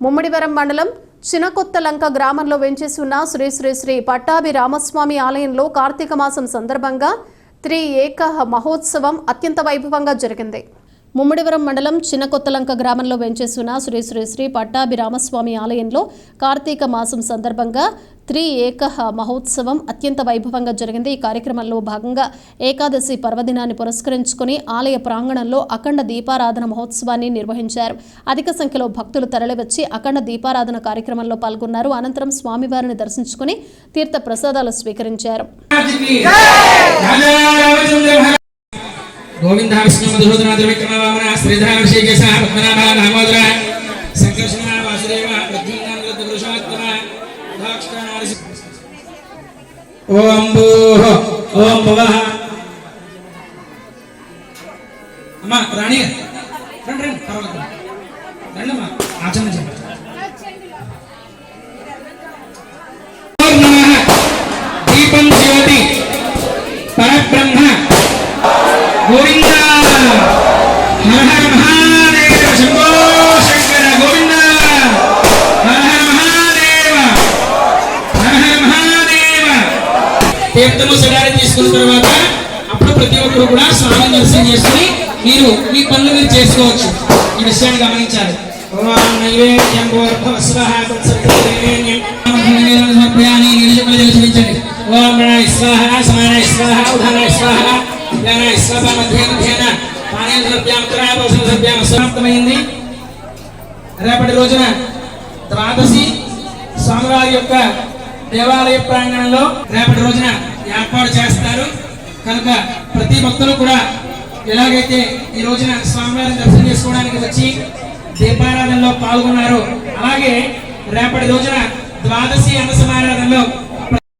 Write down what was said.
ముమ్మడివరం మండలం చినకొత్తలంక గ్రామంలో వెంచేసి ఉన్న శ్రీ శ్రీ శ్రీ పట్టాభి రామస్వామి ఆలయంలో కార్తీక మాసం సందర్భంగా త్రి ఏక మహోత్సవం అత్యంత వైభవంగా జరిగింది. ముమ్మడివరం మండలం చిన్నకొత్తలంక గ్రామంలో వెంచేసిన శ్రీ శ్రీ శ్రీ పట్టాభి రామస్వామి ఆలయంలో కార్తీక మాసం సందర్భంగా త్రీ ఏక మహోత్సవం అత్యంత వైభవంగా జరిగింది. ఈ కార్యక్రమంలో భాగంగా ఏకాదశి పర్వదినాన్ని పురస్కరించుకుని ఆలయ ప్రాంగణంలో అఖండ దీపారాధన మహోత్సవాన్ని నిర్వహించారు. అధిక సంఖ్యలో భక్తులు తరలివచ్చి అఖండ దీపారాధన కార్యక్రమంలో పాల్గొన్నారు. అనంతరం స్వామివారిని దర్శించుకుని తీర్థ ప్రసాదాలు స్వీకరించారు. శ్రీధర ఋషికేశ పద్మనాభ దామోదర సంకర్షణ వాసుదేవ ప్రద్యుమ్న పురుషోత్తమ దాక్షిణ నరసింహ. ఓం భూః ఓం భువః అమ్మా రాణి గారు, రండి రండి పర్వాలేదు రండి అమ్మా ఆచరణ చేయండి ఓం నమః దీపం జ్యోతి పరబ్రహ్మ గోవింద హర హర మహాదేవ తీర్థము సడారి తీసుకున్న తర్వాత అప్పుడు ప్రతి ఒక్కరు కూడా స్వామి దర్శనం చేసుకుని మీరు మీ పనులు మీరు చేసుకోవచ్చు. ఈ విషయాన్ని గమనించాలి. ఓం ప్రణాయ స్వాహ స్వాహ స్వాహ మధ్య పానీయం సమాప్తమైంది రేపటి రోజున ద్వాదశి స్వామివారి యొక్క దేవాలయ ప్రాంగణంలో రేపటి రోజున ఏర్పాటు చేస్తారు. కనుక ప్రతి భక్తులు కూడా ఎలాగైతే ఈ రోజున స్వామివారిని దర్శనం చేసుకోవడానికి వచ్చి దీపారాధనలో పాల్గొన్నారు అలాగే రేపటి రోజున ద్వాదశి అన్న సమారాధనలో